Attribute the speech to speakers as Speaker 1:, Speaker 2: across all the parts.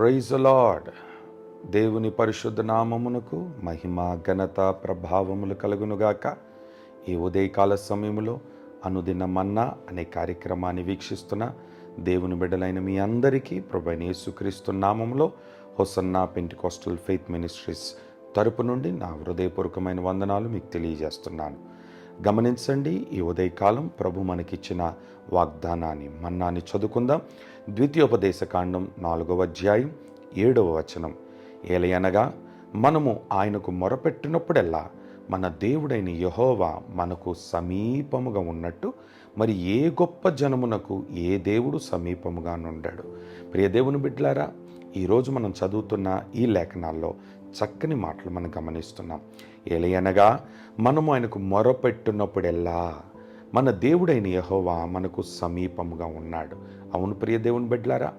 Speaker 1: Praise lord దేవుని పరిశుద్ధ నామమునకు మహిమ ఘనత ప్రభావములు కలుగునుగాక. ఈ ఉదయకాల సమయంలో అనుదిన మన్నా అనే కార్యక్రమాన్ని వీక్షిస్తున్న దేవుని బిడ్డలైన మీ అందరికీ ప్రభు యేసుక్రీస్తు నామంలో హొసన్నా పెంటికోస్టల్ ఫెయిత్ మినిస్ట్రీస్ తరపు నుండి నా హృదయపూర్వకమైన వందనాలు మీకు తెలియజేస్తున్నాను. గమనించండి ఈ ఉదయకాలం ప్రభు మనకిచ్చిన వాగ్దానాన్ని మన్నాన్ని చదువుకుందాం. ద్వితీయోపదేశ కాండం నాలుగవ అధ్యాయం ఏడవ వచనం. ఏలయనగా మనము ఆయనకు మొరపెట్టినప్పుడెల్లా మన దేవుడైన యహోవా మనకు సమీపముగా ఉన్నట్టు మరి ఏ గొప్ప జనమునకు ఏ దేవుడు సమీపముగా నుండాడు? ప్రియ దేవుని బిడ్డలారా ఈరోజు మనం చదువుతున్న ఈ లేఖనాల్లో చక్కని మాటలు మనం గమనిస్తున్నాం. ఎలయనగా మనము ఆయనకు మొరపెట్టున్నప్పుడెల్లా మన దేవుడైన యహోవా మనకు సమీపంగా ఉన్నాడు. అవును ప్రియ దేవుని బిడ్డలారా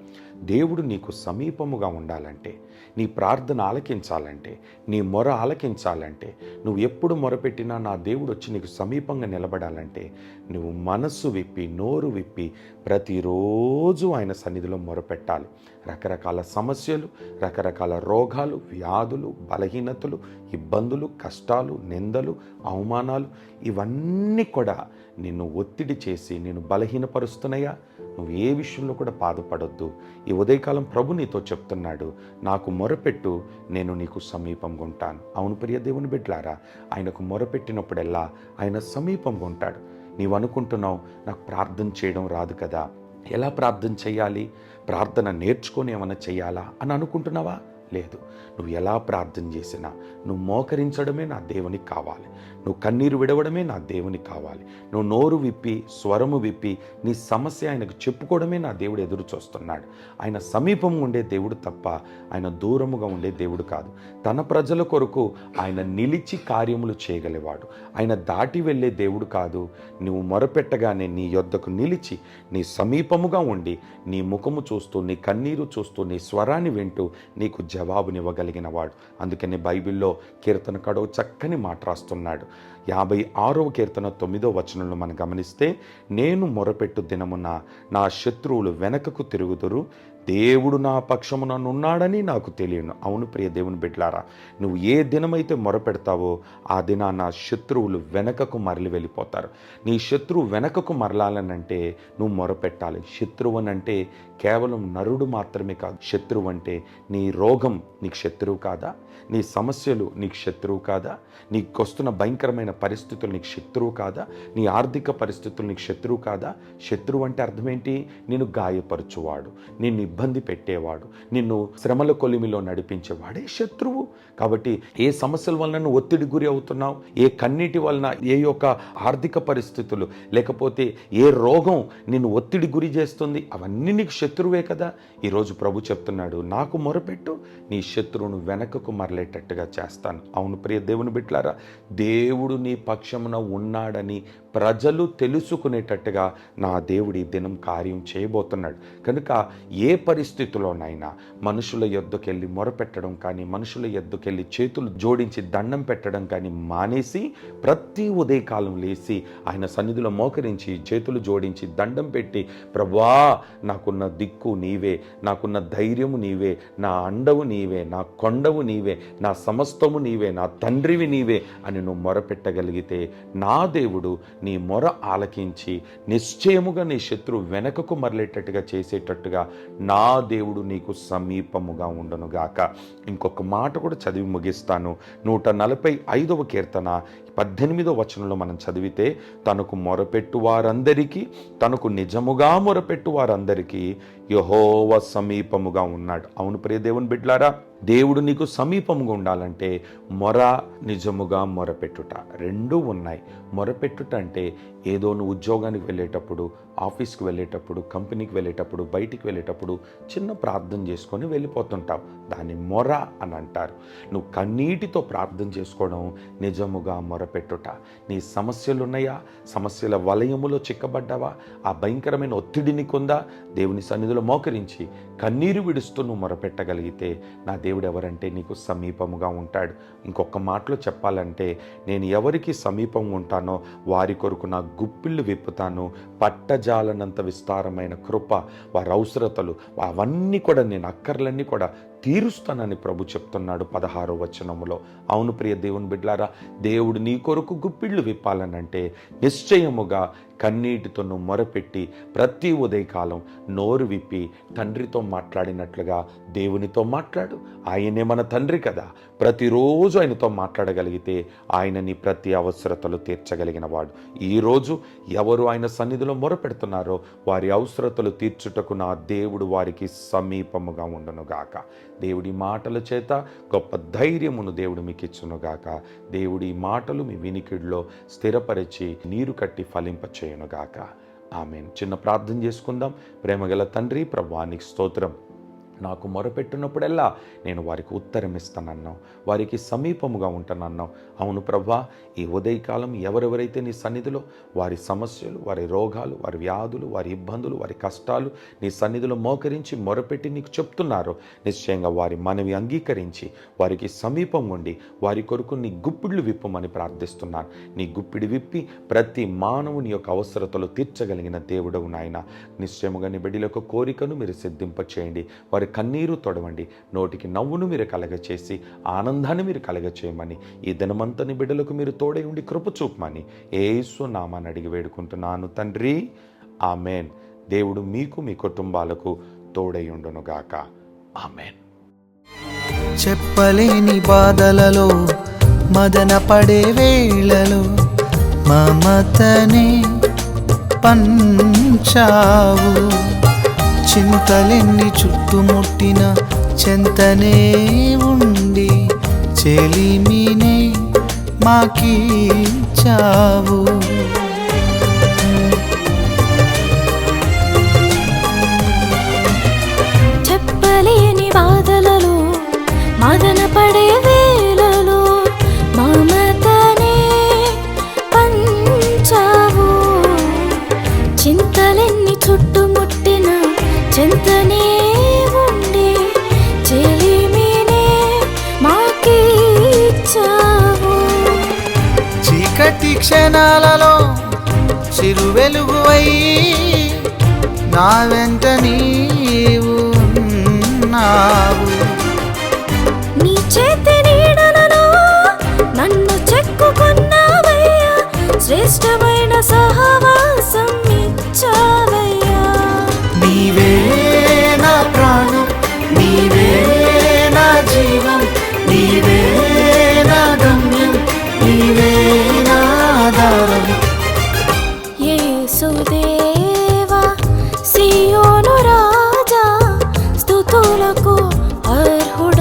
Speaker 1: దేవుడు నీకు సమీపముగా ఉండాలంటే నీ ప్రార్థన ఆలకించాలంటే నీ మొర ఆలకించాలంటే నువ్వు ఎప్పుడు మొరపెట్టినా నా దేవుడు వచ్చి నీకు సమీపంగా నిలబడాలంటే నువ్వు మనస్సు విప్పి నోరు విప్పి ప్రతిరోజు ఆయన సన్నిధిలో మొరపెట్టాలి. రకరకాల సమస్యలు రకరకాల రోగాలు వ్యాధులు బలహీనతలు ఇబ్బందులు కష్టాలు నిందలు అవమానాలు ఇవన్నీ కూడా నిన్ను ఒత్తిడి చేసి నేను బలహీనపరుస్తున్నాయా? నువ్వు ఏ విషయంలో కూడా బాధపడొద్దు. ఈ ఉదయకాలం ప్రభు నీతో చెప్తున్నాడు నాకు మొరపెట్టు నేను నీకు సమీపంగా ఉంటాను. అవును ప్రియ దేవుని బిడ్డలారా ఆయనకు మొరపెట్టినప్పుడెల్లా ఆయన సమీపంగా ఉంటాడు. నీవు అనుకుంటున్నావు నాకు ప్రార్థన చేయడం రాదు కదా ఎలా ప్రార్థన చేయాలి? ప్రార్థన నేర్చుకొని ఏమైనా చేయాలా? అని అనుకుంటున్నావా? లేదు. నువ్వు ఎలా ప్రార్థన చేసినా నువ్వు మోకరించడమే నా దేవునికి కావాలి. నువ్వు కన్నీరు విడవడమే నా దేవునికి కావాలి. నువ్వు నోరు విప్పి స్వరము విప్పి నీ సమస్య ఆయనకు చెప్పుకోవడమే నా దేవుడు ఎదురు చూస్తున్నాడు. ఆయన సమీపం ఉండే దేవుడు తప్ప ఆయన దూరముగా ఉండే దేవుడు కాదు. తన ప్రజల కొరకు ఆయన నిలిచి కార్యములు చేయగలివాడు. ఆయన దాటి వెళ్ళే దేవుడు కాదు. నువ్వు మొరపెట్టగానే నీ యొద్దకు నిలిచి నీ సమీపముగా ఉండి నీ ముఖము చూస్తూ నీ కన్నీరు చూస్తూ నీ స్వరాన్ని వింటూ నీకు జ జవాబునివ్వగలిగిన వాడు. అందుకని బైబిల్లో కీర్తన చక్కని మాట రాస్తున్నాడు. యాభై ఆరవ కీర్తన తొమ్మిదో వచనంలో మనం గమనిస్తే నేను మొరపెట్టు దినమున నా శత్రువులు వెనకకు తిరుగుదురు దేవుడు నా పక్షమున ఉన్నాడని నాకు తెలియను. అవును ప్రియ దేవుని బిడ్లారా నువ్వు ఏ దినమైతే మొరపెడతావో ఆ దినాన నా శత్రువులు వెనకకు మరలి వెళ్ళిపోతారు. నీ శత్రువు వెనకకు మరలాలనంటే నువ్వు మొరపెట్టాలి. శత్రువు అంటే కేవలం నరుడు మాత్రమే కాదు. శత్రువు అంటే నీ రోగం నీకు శత్రువు కాదా? నీ సమస్యలు నీకు శత్రువు కాదా? నీకు వస్తున్న భయంకరమైన పరిస్థితులు నీకు శత్రువు కాదా? నీ ఆర్థిక పరిస్థితులు నీకు శత్రువు కాదా? శత్రువు అంటే అర్థమేంటి నేను గాయపరచువాడు. నేను ఇబ్బంది పెట్టేవాడు. నిన్ను శ్రమల కొలిమిలో నడిపించేవాడే శత్రువు. కాబట్టి ఏ సమస్యల వలన నువ్వు ఒత్తిడి గురి అవుతున్నావు? ఏ కన్నీటి వలన? ఏ యొక్క ఆర్థిక పరిస్థితులు? లేకపోతే ఏ రోగం నిన్ను ఒత్తిడి గురి చేస్తుంది? అవన్నీ నీకు శత్రువే కదా. ఈరోజు ప్రభు చెప్తున్నాడు నాకు మొరపెట్టు నీ శత్రువును వెనకకు మరలేటట్టుగా చేస్తాను. అవును ప్రియ దేవుని బిట్లారా దేవుడు నీ పక్షమున ఉన్నాడని ప్రజలు తెలుసుకునేటట్టుగా నా దేవుడి దినం కార్యం చేయబోతున్నాడు. కనుక ఏ పరిస్థితిలోనైనా మనుషుల ఎద్దుకెళ్ళి మొరపెట్టడం కానీ మనుషుల ఎద్దుకెళ్ళి చేతులు జోడించి దండం పెట్టడం కానీ మానేసి ప్రతి ఉదయకాలం లేచి ఆయన సన్నిధిలో మోకరించి చేతులు జోడించి దండం పెట్టి ప్రభా నాకున్న దిక్కు నీవే నాకున్న ధైర్యము నీవే నా అండవు నీవే నా కొండవు నీవే నా సమస్తము నీవే నా తండ్రివి నీవే అని నువ్వు మొరపెట్టగలిగితే నా దేవుడు నీ మొర ఆలకించి నిశ్చయముగా నీ శత్రువు వెనకకు మరలేటట్టుగా చేసేటట్టుగా నా దేవుడు నీకు సమీపముగా ఉండనుగాక. ఇంకొక మాట కూడా చదివి ముగిస్తాను. నూట నలభై ఐదవ కీర్తన పద్దెనిమిదో వచనంలో మనం చదివితే తనకు మొరపెట్టు వారందరికీ తనకు నిజముగా మొరపెట్టు వారందరికీ యహోవ సమీపముగా ఉన్నాడు. అవును ప్రియ దేవుని బిడ్లారా దేవుడు నీకు సమీపముగా ఉండాలంటే మొర నిజముగా మొరపెట్టుట. రెండూ ఉన్నాయి. మొరపెట్టుట అంటే ఏదో నువ్వు ఉద్యోగానికి వెళ్ళేటప్పుడు ఆఫీస్కి వెళ్ళేటప్పుడు కంపెనీకి వెళ్ళేటప్పుడు బయటికి వెళ్ళేటప్పుడు చిన్న ప్రార్థన చేసుకొని వెళ్ళిపోతుంటావు. దాన్ని మొర అని అంటారు. నువ్వు కన్నీటితో ప్రార్థన చేసుకోవడం నిజముగా మొరపెట్టుట. నీ సమస్యలు ఉన్నాయా? సమస్యల వలయములో చిక్కబడ్డావా? ఆ భయంకరమైన ఒత్తిడిని కొందా దేవుని సన్నిధిలో మోకరించి కన్నీరు విడుస్తూ నువ్వు మొరపెట్టగలిగితే నా దేవుడు ఎవరంటే నీకు సమీపముగా ఉంటాడు. ఇంకొక మాటలో చెప్పాలంటే నేను ఎవరికి సమీపం ఉంటానో వారి కొరకు నా గుప్పిళ్ళు విప్పుతాను పట్టజాలనంత విస్తారమైన కృప వారి అవసరతలు అవన్నీ కూడా నేను అక్కర్లన్నీ కూడా తీరుస్తానని ప్రభు చెప్తున్నాడు పదహారో వచనములో. అవును ప్రియ దేవుని బిడ్లారా దేవుడు నీ కొరకు గుప్పిళ్ళు విప్పాలనంటే నిశ్చయముగా కన్నీటితో నువ్వు మొరపెట్టి ప్రతి ఉదయకాలం నోరు విప్పి తండ్రితో మాట్లాడినట్లుగా దేవునితో మాట్లాడు. ఆయనే మన తండ్రి కదా. ప్రతిరోజు ఆయనతో మాట్లాడగలిగితే ఆయన నీ ప్రతి అవసరతలు తీర్చగలిగిన వాడు. ఈరోజు ఎవరు ఆయన సన్నిధిలో మొరపెడుతున్నారో వారి అవసరతలు తీర్చుటకు నా దేవుడు వారికి సమీపముగా ఉండునుగాక. దేవుడి మాటల చేత గొప్ప ధైర్యమును దేవుడు మీకు ఇచ్చునుగాక దేవుడి మాటలు మీ వినికిడిలో స్థిరపరిచి నీరు కట్టి ఫలింపచేయునుగాక ఆమె చిన్న ప్రార్థన చేసుకుందాం. ప్రేమగల తండ్రి ప్రభానికి స్తోత్రం. నాకు మొరపెట్టినప్పుడల్లా నేను వారికి ఉత్తరం ఇస్తానన్నావు వారికి సమీపముగా ఉంటానన్నావు. అవును ప్రభా ఈ ఉదయకాలం ఎవరెవరైతే నీ సన్నిధిలో వారి సమస్యలు వారి రోగాలు వారి వ్యాధులు వారి ఇబ్బందులు వారి కష్టాలు నీ సన్నిధిలో మోకరించి మొరపెట్టి నీకు చెప్తున్నారో నిశ్చయంగా వారి మనవి అంగీకరించి వారికి సమీపం ఉండి వారి కొరకు నీ గుప్పిళ్ళు విప్పమని ప్రార్థిస్తున్నాను. నీ గుప్పిడి విప్పి ప్రతి మానవుని యొక్క అవసరతలు తీర్చగలిగిన దేవుడవు నాయన. నిశ్చయముగా నీ బిడ్డల యొక్క కోరికను మీరు సిద్ధింప చేయండి వారి కన్నీరు తొడవండి. నోటికి నవ్వును మీరు కలగచేసి ఆనందాన్ని మీరు కలగచేయమని ఈ దినమంతని బిడ్డలకు మీరు తోడై ఉండి కృప చూపమని ఏసు నామాన్ని అడిగి వేడుకుంటున్నాను తండ్రి. ఆమెన్. దేవుడు మీకు మీ కుటుంబాలకు తోడై ఉండునుగాక ఆమెన్.
Speaker 2: చెప్పలేని బాధలలో మదన పడే వేళలో మమతనే పంచావు. చింతలెన్ని చుట్టుముట్టిన చెంతనే ఉండి చెలిమినే మాకీచావు
Speaker 3: చెప్పలేని బాధలలో మదన పడే వేళలో మమతనే పంచావు. చింతలెన్ని చుట్టుముట్టిన చింతనే ఉండి చెలిమినే మాకిచ్చావు
Speaker 2: చీకటి క్షణాలలో నా వెంట నీవు ఉన్నావు.
Speaker 3: నీ చేతి నీడలలో నన్ను చెక్కుకున్నావయ్యా శ్రేష్టమైన సహవాసం ఇచ్చావయ్యా భక్తులకు అర్హుడ